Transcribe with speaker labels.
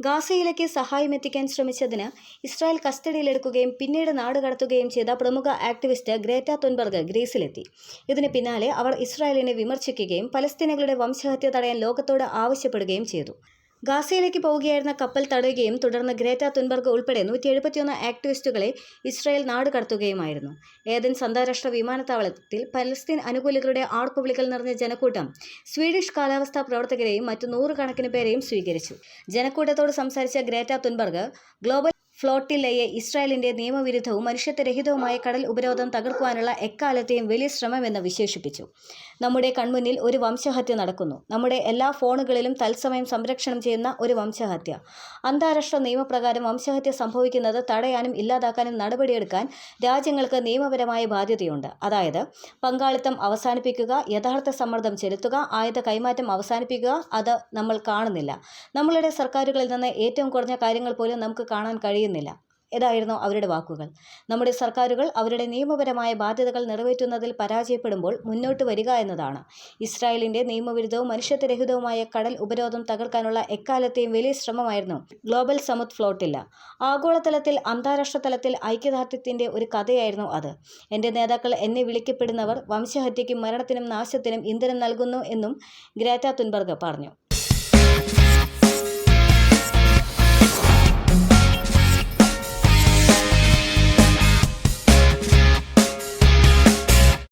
Speaker 1: ഗാസയിലേക്ക് സഹായം എത്തിക്കാൻ ശ്രമിച്ചതിന് ഇസ്രായേൽ കസ്റ്റഡിയിലെടുക്കുകയും പിന്നീട് നാടുകടത്തുകയും ചെയ്ത പ്രമുഖ ആക്ടിവിസ്റ്റ് ഗ്രേറ്റ തുൻബർഗ് ഗ്രീസിലെത്തി. ഇതിന് പിന്നാലെ അവർ ഇസ്രായേലിനെ വിമർശിക്കുകയും പലസ്തീനകളുടെ വംശഹത്യ തടയാൻ ലോകത്തോട് ആവശ്യപ്പെടുകയും ചെയ്തു. ഗാസയിലേക്ക് പോവുകയായിരുന്ന കപ്പൽ തടയുകയും തുടർന്ന് ഗ്രേറ്റ തുൻബർഗ് ഉൾപ്പെടെ നൂറ്റി എഴുപത്തിയൊന്ന് ആക്ടിവിസ്റ്റുകളെ ഇസ്രായേൽ നാട് കടത്തുകയുമായിരുന്നു. ഏതൻസ് അന്താരാഷ്ട്ര വിമാനത്താവളത്തിൽ പലസ്തീൻ അനുകൂലികളുടെ ആർപ്പുവിളികൾ നിറഞ്ഞ ജനക്കൂട്ടം സ്വീഡിഷ് കാലാവസ്ഥാ പ്രവർത്തകരെയും മറ്റു നൂറുകണക്കിന് പേരെയും സ്വീകരിച്ചു. ജനക്കൂട്ടത്തോട് സംസാരിച്ച ഗ്രേറ്റ തുൻബർഗ് ഗ്ലോബൽ ഫ്ലോട്ടില്ലയെ ഇസ്രായേലിന്റെ നിയമവിരുദ്ധവും മനുഷ്യത്വരഹിതവുമായ കടൽ ഉപരോധം തകർക്കുവാനുള്ള എക്കാലത്തെയും വലിയ ശ്രമമെന്ന് വിശേഷിപ്പിച്ചു. നമ്മുടെ കൺമുന്നിൽ ഒരു വംശഹത്യ നടക്കുന്നു. നമ്മുടെ എല്ലാ ഫോണുകളിലും തത്സമയം സംരക്ഷണം ചെയ്യുന്ന ഒരു വംശഹത്യ. അന്താരാഷ്ട്ര നിയമപ്രകാരം വംശഹത്യ സംഭവിക്കുന്നത് തടയാനും ഇല്ലാതാക്കാനും നടപടിയെടുക്കാൻ രാജ്യങ്ങൾക്ക് നിയമപരമായ ബാധ്യതയുണ്ട്. അതായത് പങ്കാളിത്തം അവസാനിപ്പിക്കുക യഥാർത്ഥ സമ്മർദ്ദം ചെലുത്തുക ആയുധ കൈമാറ്റം അവസാനിപ്പിക്കുക അത് നമ്മൾ കാണുന്നില്ല. നമ്മളുടെ സർക്കാരുകളിൽ നിന്ന് ഏറ്റവും കുറഞ്ഞ കാര്യങ്ങൾ പോലും നമുക്ക് കാണാൻ കഴിയുന്നില്ല. ഇതായിരുന്നു അവരുടെ വാക്കുകൾ? നമ്മുടെ സർക്കാരുകൾ അവരുടെ നിയമപരമായ ബാധ്യതകൾ നിറവേറ്റുന്നതിൽ പരാജയപ്പെടുമ്പോൾ മുന്നോട്ട് വരിക എന്നതാണ്. ഇസ്രായേലിന്റെ നിയമവിരുദ്ധവും മനുഷ്യത്വരഹിതവുമായ കടൽ ഉപരോധം തകർക്കാനുള്ള എക്കാലത്തെയും വലിയ ശ്രമമായിരുന്നു ഗ്ലോബൽ സമുദ് ഫ്ലോട്ടില്ല. ആഗോളതലത്തിൽ അന്താരാഷ്ട്ര തലത്തിൽ ഐക്യദാർഢ്യത്തിന്റെ ഒരു കഥയായിരുന്നു അത്. എന്റെ നേതാക്കൾ എന്നെ വിളിക്കപ്പെടുന്നവർ വംശഹത്യയ്ക്കും മരണത്തിനും നാശത്തിനും ഇന്ധനം നൽകുന്നു എന്നും ഗ്രാറ്റ തുൻബർഗ് പറഞ്ഞു.